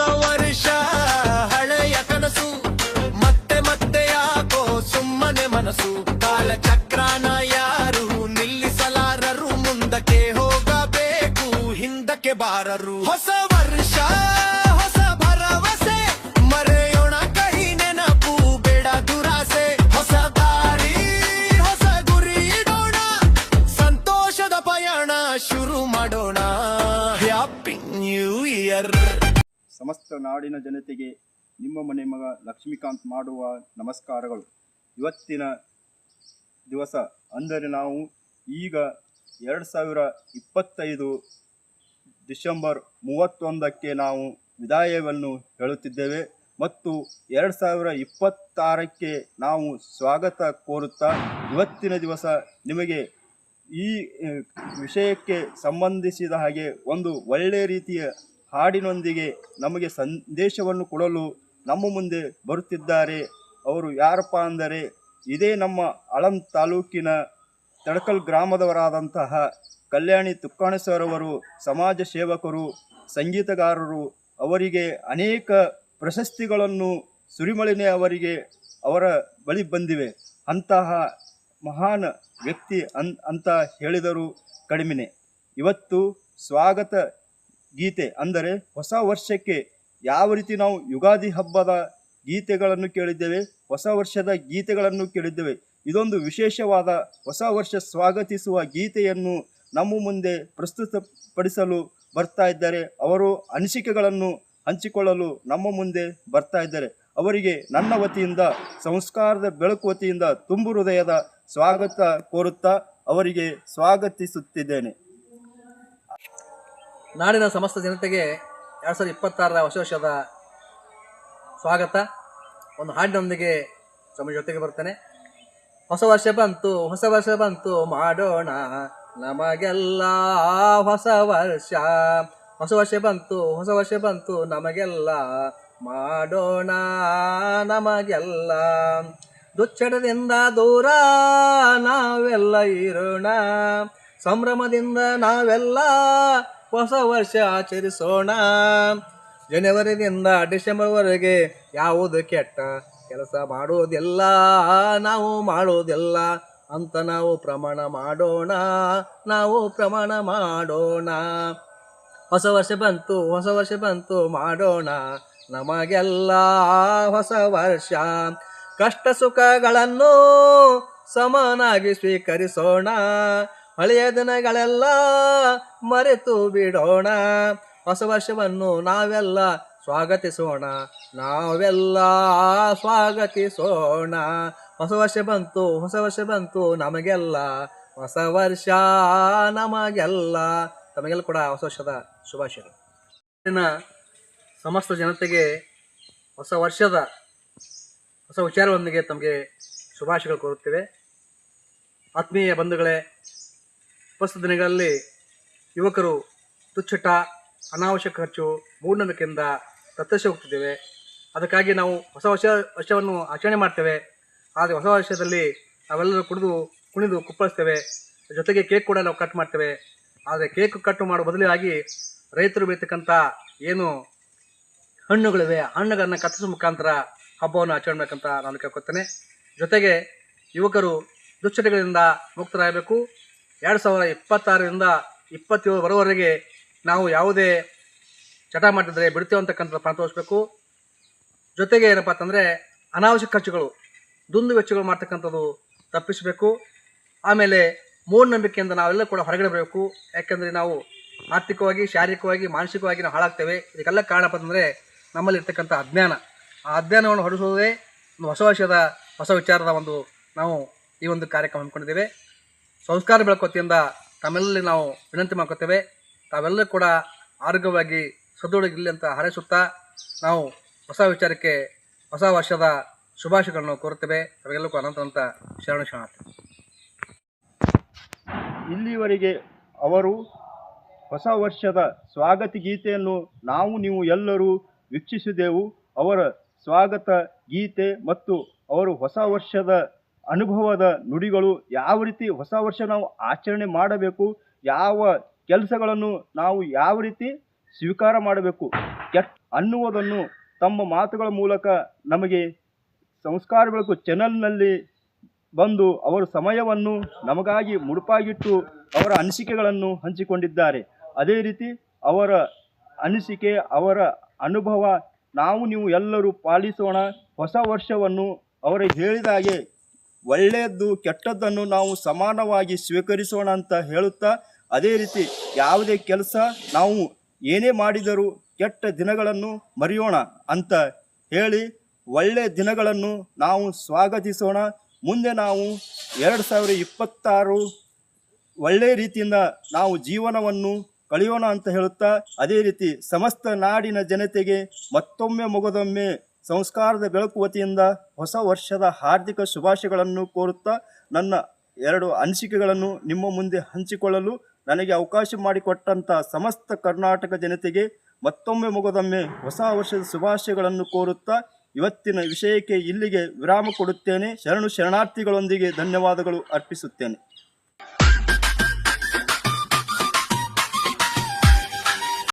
ಹೊಸ ವರ್ಷ, ಹಳೆಯ ಕನಸು. ಮತ್ತೆ ಮತ್ತೆ ಯಾಕೋ ಸುಮ್ಮನೆ ಮನಸ್ಸು. ಕಾಲ ಚಕ್ರಾನ ಯಾರು ನಿಲ್ಲಿಸಲಾರರು? ಮುಂದಕ್ಕೆ ಹೋಗಬೇಕು, ಹಿಂದಕ್ಕೆ ಬಾರರು. ಹೊಸ ವರ್ಷ, ಹೊಸ ಭರವಸೆ. ಮರೆಯೋಣ ಕಹಿ ನೆನಪು, ಬೇಡ ದುರಾಸೆ. ಹೊಸ ದಾರಿ, ಹೊಸ ಗುರಿ ಸಂತೋಷದ ಪಯಣ ಶುರು ಮಾಡೋಣ. ಹ್ಯಾಪಿ ನ್ಯೂ ಇಯರ್ ಸಮಸ್ತ ನಾಡಿನ ಜನತೆಗೆ ನಿಮ್ಮ ಮನೆ ಮಗ ಲಕ್ಷ್ಮೀಕಾಂತ್ ಮಾಡುವ ನಮಸ್ಕಾರಗಳು. ಇವತ್ತಿನ ದಿವಸ ಅಂದರೆ ನಾವು ಈಗ ಎರಡು ಸಾವಿರ ಇಪ್ಪತ್ತೈದು ಡಿಸೆಂಬರ್ ಮೂವತ್ತೊಂದಕ್ಕೆ ನಾವು ವಿದಾಯವನ್ನು ಹೇಳುತ್ತಿದ್ದೇವೆ ಮತ್ತು ಎರಡು ಸಾವಿರ ಇಪ್ಪತ್ತಾರಕ್ಕೆ ನಾವು ಸ್ವಾಗತ ಕೋರುತ್ತಾ ಇವತ್ತಿನ ದಿವಸ ನಿಮಗೆ ಈ, ವಿಷಯಕ್ಕೆ ಸಂಬಂಧಿಸಿದ ಹಾಗೆ ಒಂದು ಒಳ್ಳೆಯ ರೀತಿಯ ಹಾಡಿನೊಂದಿಗೆ ನಮಗೆ ಸಂದೇಶವನ್ನು ಕೊಡಲು ನಮ್ಮ ಮುಂದೆ ಬರುತ್ತಿದ್ದಾರೆ. ಅವರು ಯಾರಪ್ಪ ಅಂದರೆ ಇದೇ ನಮ್ಮ ಅಳಂ ತಾಲೂಕಿನ ತಡಕಲ್ ಗ್ರಾಮದವರಾದಂತಹ ಕಲ್ಯಾಣಿ ತುಕ್ಕಾಣೇಶ್ವರವರು ಸಮಾಜ ಸೇವಕರು, ಸಂಗೀತಗಾರರು, ಅವರಿಗೆ ಅನೇಕ ಪ್ರಶಸ್ತಿಗಳನ್ನು ಸುರಿಮಳಿನೇ ಅವರಿಗೆ ಅವರ ಬಳಿ ಬಂದಿವೆ. ಅಂತಹ ಮಹಾನ್ ವ್ಯಕ್ತಿ ಅಂತ ಹೇಳಿದರು ಕಡಿಮೆನೆ. ಇವತ್ತು ಸ್ವಾಗತ ಗೀತೆ ಅಂದರೆ ಹೊಸ ವರ್ಷಕ್ಕೆ ಯಾವ ರೀತಿ ನಾವು ಯುಗಾದಿ ಹಬ್ಬದ ಗೀತೆಗಳನ್ನು ಕೇಳಿದ್ದೇವೆ, ಹೊಸ ವರ್ಷದ ಗೀತೆಗಳನ್ನು ಕೇಳಿದ್ದೇವೆ, ಇದೊಂದು ವಿಶೇಷವಾದ ಹೊಸ ವರ್ಷ ಸ್ವಾಗತಿಸುವ ಗೀತೆಯನ್ನು ನಮ್ಮ ಮುಂದೆ ಪ್ರಸ್ತುತಪಡಿಸಲು ಬರ್ತಾ ಇದ್ದಾರೆ. ಅವರು ಅನಿಸಿಕೆಗಳನ್ನು ಹಂಚಿಕೊಳ್ಳಲು ನಮ್ಮ ಮುಂದೆ ಬರ್ತಾ ಇದ್ದಾರೆ. ಅವರಿಗೆ ನನ್ನ ವತಿಯಿಂದ, ಸಂಸ್ಕಾರದ ಬೆಳಕು ವತಿಯಿಂದ ತುಂಬು ಹೃದಯದ ಸ್ವಾಗತ ಕೋರುತ್ತಾ ಅವರಿಗೆ ಸ್ವಾಗತಿಸುತ್ತಿದ್ದೇನೆ. ನಾಡಿನ ಸಮಸ್ತ ಜನತೆಗೆ ಎರಡು ಸಾವಿರದ ಇಪ್ಪತ್ತಾರರ ಹೊಸ ವರ್ಷದ ಸ್ವಾಗತ. ಒಂದು ಹಾಡಿನೊಂದಿಗೆ ತಮ್ಮ ಜೊತೆಗೆ ಬರ್ತೇನೆ. ಹೊಸ ವರ್ಷ ಬಂತು, ಹೊಸ ವರ್ಷ ಬಂತು, ಮಾಡೋಣ. ನಮಗೆಲ್ಲ ಹೊಸ ವರ್ಷ. ಹೊಸ ವರ್ಷ ಬಂತು, ಹೊಸ ವರ್ಷ ಬಂತು, ನಮಗೆಲ್ಲ ಮಾಡೋಣ. ನಮಗೆಲ್ಲ ದುಚ್ಚಡದಿಂದ ದೂರ ನಾವೆಲ್ಲ ಇರೋಣ. ಸಂಭ್ರಮದಿಂದ ನಾವೆಲ್ಲ ಹೊಸ ವರ್ಷ ಆಚರಿಸೋಣ. ಜನವರಿಯಿಂದ ಡಿಸೆಂಬರ್ವರೆಗೆ ಯಾವುದು ಕೆಟ್ಟ ಕೆಲಸ ಮಾಡೋದೆಲ್ಲ, ನಾವು ಮಾಡೋದೆಲ್ಲ ಅಂತ ನಾವು ಪ್ರಮಾಣ ಮಾಡೋಣ, ನಾವು ಪ್ರಮಾಣ ಮಾಡೋಣ. ಹೊಸ ವರ್ಷ ಬಂತು, ಹೊಸ ವರ್ಷ ಬಂತು, ಮಾಡೋಣ. ನಮಗೆಲ್ಲ ಹೊಸ ವರ್ಷ. ಕಷ್ಟ ಸುಖಗಳನ್ನು ಸಮನಾಗಿ ಸ್ವೀಕರಿಸೋಣ. ಹಳೆಯ ದಿನಗಳೆಲ್ಲ ಮರೆತು ಬಿಡೋಣ. ಹೊಸ ವರ್ಷವನ್ನು ನಾವೆಲ್ಲ ಸ್ವಾಗತಿಸೋಣ ನಾವೆಲ್ಲ ಸ್ವಾಗತಿಸೋಣ. ಹೊಸ ವರ್ಷ ಬಂತು, ಹೊಸ ವರ್ಷ ಬಂತು, ನಮಗೆಲ್ಲ ಹೊಸ ವರ್ಷ, ನಮಗೆಲ್ಲ. ತಮಗೆಲ್ಲ ಕೂಡ ಹೊಸ ವರ್ಷದ ಶುಭಾಶಯಗಳು ದಿನ ಸಮಸ್ತ ಜನತೆಗೆ ಹೊಸ ವರ್ಷದ, ಹೊಸ ವಿಚಾರದೊಂದಿಗೆ ತಮಗೆ ಶುಭಾಶಯಗಳು ಕೋರುತ್ತೇವೆ. ಆತ್ಮೀಯ ಬಂಧುಗಳೇ ಪ್ರಸ್ತುತ ದಿನಗಳಲ್ಲಿ ಯುವಕರು ತುಚ್ಚಟ ಅನಾವಶ್ಯಕ ಖರ್ಚು, ಮೂಢನಂಬಿಕೆಯಿಂದ ತತ್ತರಿಸಿ ಹೋಗ್ತಿದ್ದೇವೆ ಅದಕ್ಕಾಗಿ ನಾವು ಹೊಸ ವರ್ಷ, ವರ್ಷವನ್ನು ಆಚರಣೆ ಮಾಡ್ತೇವೆ. ಆದರೆ ಹೊಸ ವರ್ಷದಲ್ಲಿ ನಾವೆಲ್ಲರೂ ಕುಡಿದು, ಕುಣಿದು ಕುಪ್ಪಳಿಸ್ತೇವೆ. ಜೊತೆಗೆ ಕೇಕ್ ಕೂಡ ನಾವು ಕಟ್ ಮಾಡ್ತೇವೆ. ಆದರೆ ಕೇಕ್ ಕಟ್ ಮಾಡೋ ಬದಲಿಯಾಗಿ ರೈತರು ಬೆಳೀತಕ್ಕಂಥ ಏನು ಹಣ್ಣುಗಳಿವೆ, ಹಣ್ಣುಗಳನ್ನು ಕತ್ತರಿಸುವ ಮುಖಾಂತರ ಹಬ್ಬವನ್ನು ಆಚರಣೆ ಮಾಡಬೇಕಂತ ನಾನು ಕೇಳ್ಕೊತೇನೆ ಜೊತೆಗೆ ಯುವಕರು ದುಶ್ಚಟಗಳಿಂದ ಮುಕ್ತರಾಗಬೇಕು. ಎರಡು ಸಾವಿರ ಇಪ್ಪತ್ತಾರರಿಂದ ಇಪ್ಪತ್ತೇಳು ಬರೋವರೆಗೆ ನಾವು ಯಾವುದೇ ಚಟ ಮಾಡಿದ್ರೆ ಬಿಡ್ತೇವೆ ಅಂತಕ್ಕಂಥ ಪಣ ತೋರಿಸ್ಬೇಕು. ಜೊತೆಗೆ ಏನಪ್ಪ ಅಂತಂದರೆ ಅನಾವಶ್ಯಕ ಖರ್ಚುಗಳು, ದುಂದು ವೆಚ್ಚಗಳು ಮಾಡ್ತಕ್ಕಂಥದ್ದು ತಪ್ಪಿಸಬೇಕು. ಆಮೇಲೆ ಮೂಢನಂಬಿಕೆಯಿಂದ ನಾವೆಲ್ಲ ಕೂಡ ಹೊರಗಡೆ ಬರಬೇಕು. ಯಾಕೆಂದರೆ ನಾವು ಆರ್ಥಿಕವಾಗಿ, ಶಾರೀರಿಕವಾಗಿ, ಮಾನಸಿಕವಾಗಿ ನಾವು ಹಾಳಾಗ್ತೇವೆ. ಇದಕ್ಕೆಲ್ಲ ಕಾರಣಪ್ಪ ಅಂತಂದರೆ ನಮ್ಮಲ್ಲಿ ಇರ್ತಕ್ಕಂಥ ಅಜ್ಞಾನ. ಆ ಅಜ್ಞಾನವನ್ನು ಹೊರಡಿಸೋದೇ ಒಂದು ಹೊಸ ವರ್ಷದ ಹೊಸ ವಿಚಾರದ ಒಂದು ನಾವು ಈ ಒಂದು ಕಾರ್ಯಕ್ರಮ ಹಮ್ಮಿಕೊಂಡಿದ್ದೇವೆ. ಸಂಸ್ಕಾರ ಬೆಳಕು ವತಿಯಿಂದ ತಮ್ಮೆಲ್ಲಲ್ಲಿ ನಾವು ವಿನಂತಿ ಮಾಡ್ಕೊತೇವೆ. ತಾವೆಲ್ಲರೂ ಕೂಡ ಆರೋಗ್ಯವಾಗಿ ಸದೃಢಗಿರಲಿ ಅಂತ ಹಾರೈಸುತ್ತಾ ನಾವು ಹೊಸ ವಿಚಾರಕ್ಕೆ, ಹೊಸ ವರ್ಷದ ಶುಭಾಶಯಗಳನ್ನು ಕೋರುತ್ತೇವೆ. ತಮಗೆಲ್ಲಕ್ಕೂ ಅನಂತ ಅನಂತ ಶರಣ ಶರಣಾರ್ಥಿ. ಇಲ್ಲಿವರೆಗೆ ಅವರು ಹೊಸ ವರ್ಷದ ಸ್ವಾಗತ ಗೀತೆಯನ್ನು ನಾವು, ನೀವು ಎಲ್ಲರೂ ವೀಕ್ಷಿಸಿದೆವು. ಅವರ ಸ್ವಾಗತ ಗೀತೆ ಮತ್ತು ಅವರು ಹೊಸ ವರ್ಷದ ಅನುಭವದ ನುಡಿಗಳು ಯಾವ ರೀತಿ ಹೊಸ ವರ್ಷ ನಾವು ಆಚರಣೆ ಮಾಡಬೇಕು, ಯಾವ ಕೆಲಸಗಳನ್ನು ನಾವು ಯಾವ ರೀತಿ ಸ್ವೀಕಾರ ಮಾಡಬೇಕು ಕೆಟ್ಟ ಅನ್ನುವುದನ್ನು ತಮ್ಮ ಮಾತುಗಳ ಮೂಲಕ ನಮಗೆ ಸಂಸ್ಕಾರ ಬೆಳಕು ಚಾನಲ್ನಲ್ಲಿ ಬಂದು ಅವರ ಸಮಯವನ್ನು ನಮಗಾಗಿ ಮುಡುಪಾಗಿಟ್ಟು ಅವರ ಅನಿಸಿಕೆಗಳನ್ನು ಹಂಚಿಕೊಂಡಿದ್ದಾರೆ. ಅದೇ ರೀತಿ ಅವರ ಅನಿಸಿಕೆ, ಅವರ ಅನುಭವ ನಾವು ನೀವು ಎಲ್ಲರೂ ಪಾಲಿಸೋಣ. ಹೊಸ ವರ್ಷವನ್ನು ಅವರು ಹೇಳಿದ ಹಾಗೆ ಒಳ್ಳೆಯದ್ದು ಕೆಟ್ಟದ್ದನ್ನು ನಾವು ಸಮಾನವಾಗಿ ಸ್ವೀಕರಿಸೋಣ ಅಂತ ಹೇಳುತ್ತಾ, ಅದೇ ರೀತಿ ಯಾವುದೇ ಕೆಲಸ ನಾವು ಏನೇ ಮಾಡಿದರೂ ಕೆಟ್ಟ ದಿನಗಳನ್ನು ಮರೆಯೋಣ ಅಂತ ಹೇಳಿ ಒಳ್ಳೆಯ ದಿನಗಳನ್ನು ನಾವು ಸ್ವಾಗತಿಸೋಣ. ಮುಂದೆ ನಾವು ಎರಡು ಸಾವಿರ ಇಪ್ಪತ್ತಾರು ಒಳ್ಳೆಯ ರೀತಿಯಿಂದ ನಾವು ಜೀವನವನ್ನು ಕಳೆಯೋಣ ಅಂತ ಹೇಳುತ್ತಾ, ಅದೇ ರೀತಿ ಸಮಸ್ತ ನಾಡಿನ ಜನತೆಗೆ ಮತ್ತೊಮ್ಮೆ ಮುಗದೊಮ್ಮೆ ಸಂಸ್ಕಾರದ ಬೆಳಕು ವತಿಯಿಂದ ಹೊಸ ವರ್ಷದ ಹಾರ್ದಿಕ ಶುಭಾಶಯಗಳನ್ನು ಕೋರುತ್ತಾ ನನ್ನ ಎರಡು ಅನಿಸಿಕೆಗಳನ್ನು ನಿಮ್ಮ ಮುಂದೆ ಹಂಚಿಕೊಳ್ಳಲು ನನಗೆ ಅವಕಾಶ ಮಾಡಿಕೊಟ್ಟಂಥ ಸಮಸ್ತ ಕರ್ನಾಟಕ ಜನತೆಗೆ ಮತ್ತೊಮ್ಮೆ ಮುಗದೊಮ್ಮೆ ಹೊಸ ವರ್ಷದ ಶುಭಾಶಯಗಳನ್ನು ಕೋರುತ್ತಾ ಇವತ್ತಿನ ವಿಷಯಕ್ಕೆ ಇಲ್ಲಿಗೆ ವಿರಾಮ ಕೊಡುತ್ತೇನೆ. ಶರಣು ಶರಣಾರ್ಥಿಗಳೊಂದಿಗೆ ಧನ್ಯವಾದಗಳು ಅರ್ಪಿಸುತ್ತೇನೆ.